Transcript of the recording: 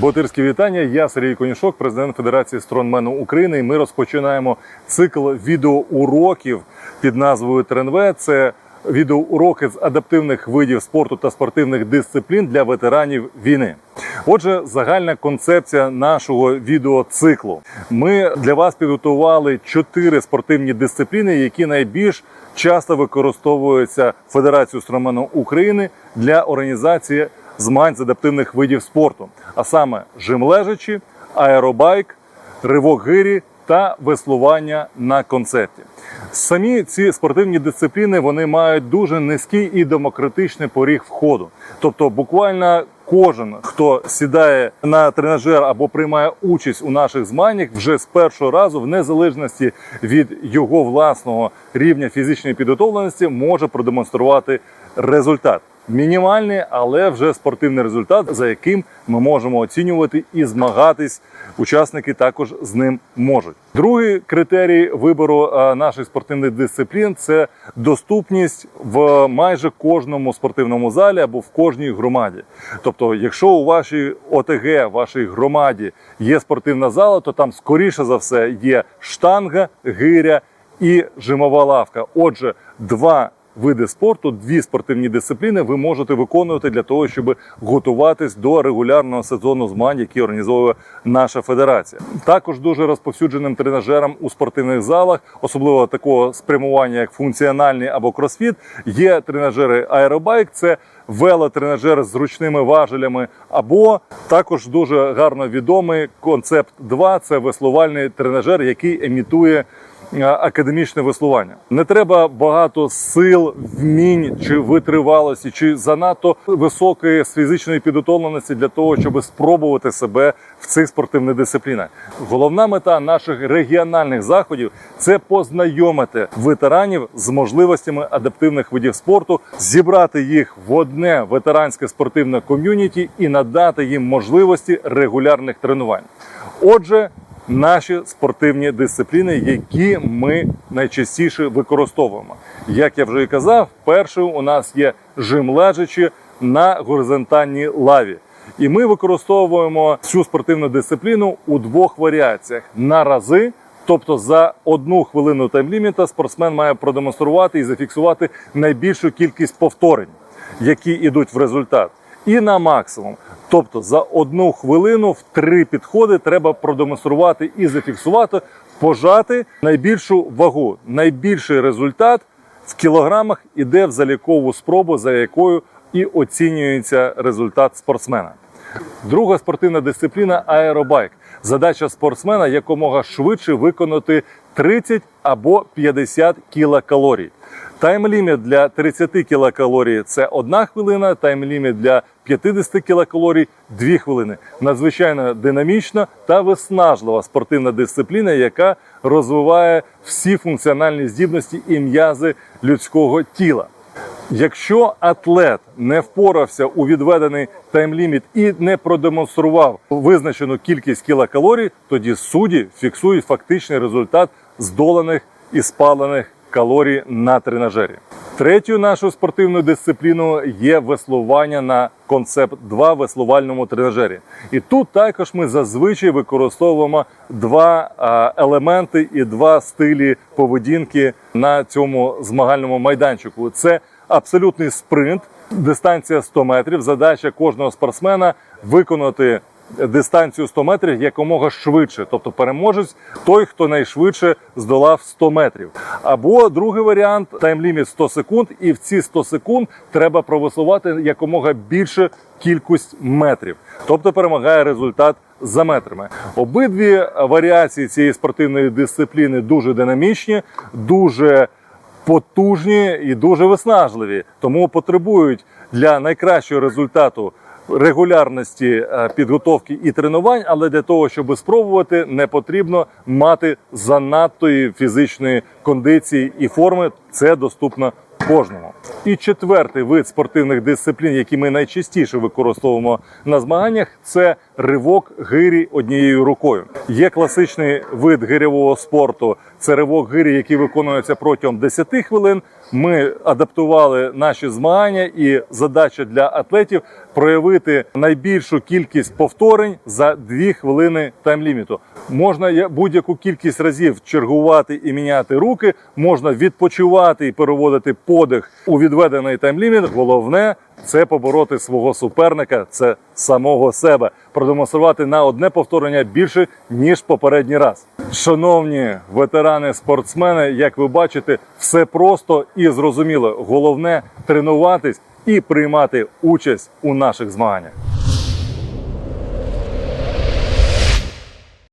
Ботирські вітання. Я Сергій Конюшок, президент Федерації стронмену України. І ми розпочинаємо цикл відеоуроків під назвою ТРНВ. Це відеоуроки з адаптивних видів спорту та спортивних дисциплін для ветеранів війни. Отже, загальна концепція нашого відеоциклу. Ми для вас підготували чотири спортивні дисципліни, які найбільш часто використовуються Федерацією стромену України для організації змагань з адаптивних видів спорту, а саме жим-лежачі, аеробайк, ривок гирі та веслування на концепті. Самі ці спортивні дисципліни вони мають дуже низький і демократичний поріг входу. Тобто, буквально кожен, хто сідає на тренажер або приймає участь у наших змаганнях, вже з першого разу, в незалежності від його власного рівня фізичної підготовленості, може продемонструвати результат. Мінімальний, але вже спортивний результат, за яким ми можемо оцінювати і змагатись. Учасники також з ним можуть. Другий критерій вибору е, наших спортивних дисциплін це доступність в майже кожному спортивному залі або в кожній громаді. Тобто, якщо у вашій ОТГ, вашій громаді є спортивна зала, то там скоріше за все є штанга, гиря і жимова лавка. Отже, два види спорту, дві спортивні дисципліни ви можете виконувати для того, щоб готуватись до регулярного сезону змагань, які організовує наша федерація. Також дуже розповсюдженим тренажером у спортивних залах, особливо такого спрямування, як функціональний або кросфіт, є тренажери аеробайк. Це велотренажер з зручними важелями, або також дуже гарно відомий концепт 2 це веслувальний тренажер, який емітує академічне веслування. Не треба багато сил, вмінь чи витривалості, чи занадто високої фізичної підготовленості для того, щоб спробувати себе в цих спортивних дисциплінах. Головна мета наших регіональних заходів це познайомити ветеранів з можливостями адаптивних видів спорту, зібрати їх в одне ветеранське спортивне ком'юніті і надати їм можливості регулярних тренувань. Отже, наші спортивні дисципліни, які ми найчастіше використовуємо. Як я вже і казав, першою у нас є жим лежачи на горизонтальній лаві. І ми використовуємо цю спортивну дисципліну у двох варіаціях на рази. Тобто за одну хвилину таймліміта спортсмен має продемонструвати і зафіксувати найбільшу кількість повторень, які йдуть в результат, і на максимум. Тобто за одну хвилину в три підходи треба продемонструвати і зафіксувати, пожати найбільшу вагу. Найбільший результат в кілограмах іде в залікову спробу, за якою і оцінюється результат спортсмена. Друга спортивна дисципліна аеробайк. Задача спортсмена якомога швидше виконати 30 або 50 кілокалорій. Тайм-ліміт для 30 кілокалорій – це 1 хвилина, тайм-ліміт для 50 кілокалорій 2 хвилини. Надзвичайно динамічна та виснажлива спортивна дисципліна, яка розвиває всі функціональні здібності і м'язи людського тіла. Якщо атлет не впорався у відведений таймліміт і не продемонстрував визначену кількість кілокалорій, тоді судді фіксують фактичний результат здоланих і спалених калорій на тренажері. Третьою нашою спортивною дисципліною є веслування на концепт 2 веслувальному тренажері. І тут також ми зазвичай використовуємо два елементи і два стилі поведінки на цьому змагальному майданчику. Це абсолютний спринт, дистанція 100 метрів. Задача кожного спортсмена виконати дистанцію 100 метрів якомога швидше, тобто переможець той, хто найшвидше здолав 100 метрів. Або другий варіант таймліміт 100 секунд, і в ці 100 секунд треба провеслувати якомога більше кількість метрів, тобто перемагає результат. За метрами обидві варіації цієї спортивної дисципліни дуже динамічні, дуже потужні і дуже виснажливі, тому потребують для найкращого результату регулярності е, підготовки і тренувань, але для того, щоб спробувати, не потрібно мати занадтої фізичної кондиції і форми. Це доступно кожному. І четвертий вид спортивних дисциплін, які ми найчастіше використовуємо на змаганнях, це ривок гирі однією рукою. Є класичний вид гирьового спорту. Це ривок гирі, який виконується протягом 10 хвилин. Ми адаптували наші змагання, і задача для атлетів проявити найбільшу кількість повторень за 2 хвилини тайм-ліміту. Можна будь-яку кількість разів чергувати і міняти руки, можна відпочивати і переводити подих у відведений тайм-ліміт. Головне це побороти свого суперника, це самого себе, продемонструвати на одне повторення більше ніж попередній раз. Шановні ветерани, спортсмени, як ви бачите, все просто і зрозуміло. Головне тренуватись і приймати участь у наших змаганнях.